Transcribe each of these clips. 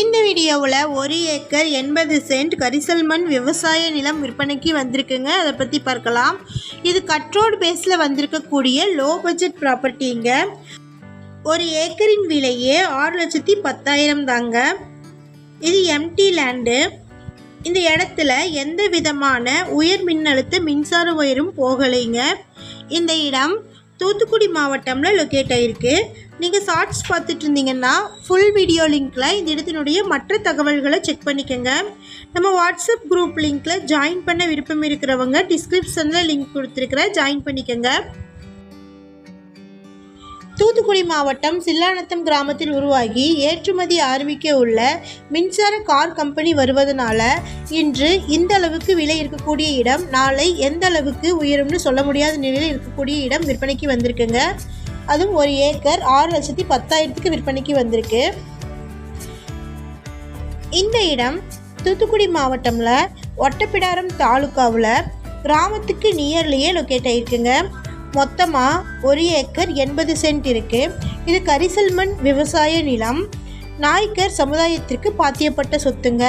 இந்த வீடியோவில் ஒரு ஏக்கர் எண்பது சென்ட் கரிசல் மண் விவசாய நிலம் விற்பனைக்கு வந்திருக்குங்க. அதை பற்றி பார்க்கலாம். இது கட்ரோடு பேஸில் வந்திருக்கக்கூடிய லோ பட்ஜெட் ப்ராப்பர்ட்டிங்க ஒரு ஏக்கரின் விலையே ஆறு லட்சத்தி பத்தாயிரம் தாங்க. இது எம்டி லேண்டு இந்த இடத்துல எந்த விதமான உயர் மின்னழுத்த மின்சார உயரும் போகலைங்க. இந்த இடம் தூத்துக்குடி மாவட்டமில் லொக்கேட் ஆகிருக்கு நீங்கள் ஷார்ட்ஸ் பார்த்துட்டு இருந்தீங்கன்னா ஃபுல் வீடியோ லிங்க்கில் இந்த இடத்தினுடைய மற்ற தகவல்களை செக் பண்ணிக்கோங்க. நம்ம வாட்ஸ்அப் குரூப் லிங்க்கில் ஜாயின் பண்ண விருப்பம் இருக்கிறவங்க டிஸ்கிரிப்ஷனில் லிங்க் கொடுத்துருக்குறேன் ஜாயின் பண்ணிக்கோங்க. தூத்துக்குடி மாவட்டம் சில்லாநத்தம் கிராமத்தில் உருவாகி ஏற்றுமதி ஆரம்பிக்க உள்ள மின்சார கார் கம்பெனி வருவதனால இன்று இந்த அளவுக்கு விலை இருக்கக்கூடிய இடம் நாளை எந்த அளவுக்கு உயரும்னு சொல்ல முடியாத நிலையில் இருக்கக்கூடிய இடம் விற்பனைக்கு வந்திருக்குங்க. அதுவும் ஒரு ஏக்கர் ஆறு லட்சத்தி பத்தாயிரத்துக்கு விற்பனைக்கு வந்திருக்கு. இந்த இடம் தூத்துக்குடி மாவட்டம்ல ஒட்டப்பிடாரம் தாலுக்காவில் கிராமத்துக்கு நியர்லேயே லொக்கேட் ஆயிருக்குங்க. மொத்தமாக ஒரு ஏக்கர் எண்பது சென்ட் இருக்குது இது கரிசல் மண் விவசாய நிலம். நாய்க்கர் சமுதாயத்திற்கு பாத்தியப்பட்ட சொத்துங்க.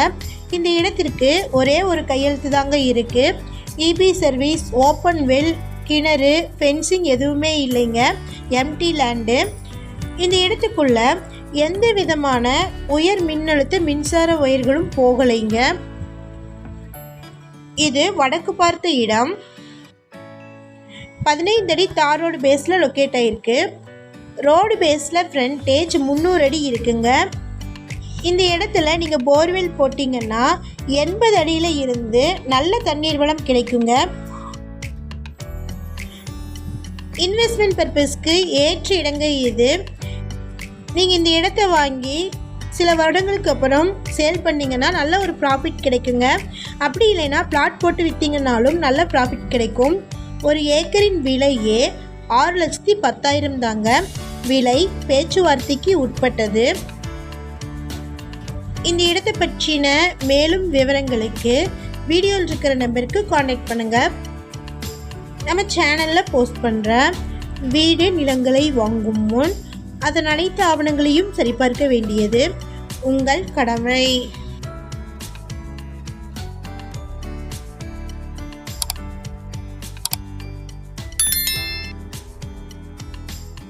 இந்த இடத்திற்கு ஒரே ஒரு கையெழுத்து தாங்க இருக்குது இபி சர்வீஸ் ஓப்பன் வெல் கிணறு ஃபென்சிங் எதுவுமே இல்லைங்க. Empty land. இந்த இடத்துக்குள்ள எந்த விதமான உயர் மின்னழுத்த மின்சார ஒயர்களும் போகலைங்க. இது வடக்கு பார்த்த இடம். பதினைந்து அடி தார் ரோடு பேஸில் லொக்கேட் ஆகிருக்கு ரோடு பேஸில் ஃப்ரண்டேஜ் முந்நூறு அடி இருக்குங்க. இந்த இடத்துல நீங்கள் போர்வெல் போட்டிங்கன்னா எண்பது அடியில் இருந்து நல்ல தண்ணீர் வளம் கிடைக்குங்க. இன்வெஸ்ட்மெண்ட் பர்பஸ்க்கு ஏற்ற இடங்க இது. நீங்கள் இந்த இடத்த வாங்கி சில வருடங்களுக்கு அப்புறம் சேல் பண்ணிங்கன்னா நல்ல ஒரு ப்ராஃபிட் கிடைக்குங்க. அப்படி இல்லைன்னா பிளாட் போட்டு விற்றீங்கனாலும் நல்ல ப்ராஃபிட் கிடைக்கும். ஒரு ஏக்கரின் விலையே ஆறு லட்சத்தி பத்தாயிரம் தாங்க. விலை பேச்சுவார்த்தைக்கு உட்பட்டது. இந்த இடத்தை பற்றின மேலும் விவரங்களுக்கு வீடியோவில் இருக்கிற நம்பருக்கு காண்டாக்ட் பண்ணுங்கள் நம்ம சேனலில் போஸ்ட் பண்ணுற வீடு நிலங்களை வாங்கும் முன் அதன் அனைத்து ஆவணங்களையும் சரிபார்க்க வேண்டியது உங்கள் கடமை.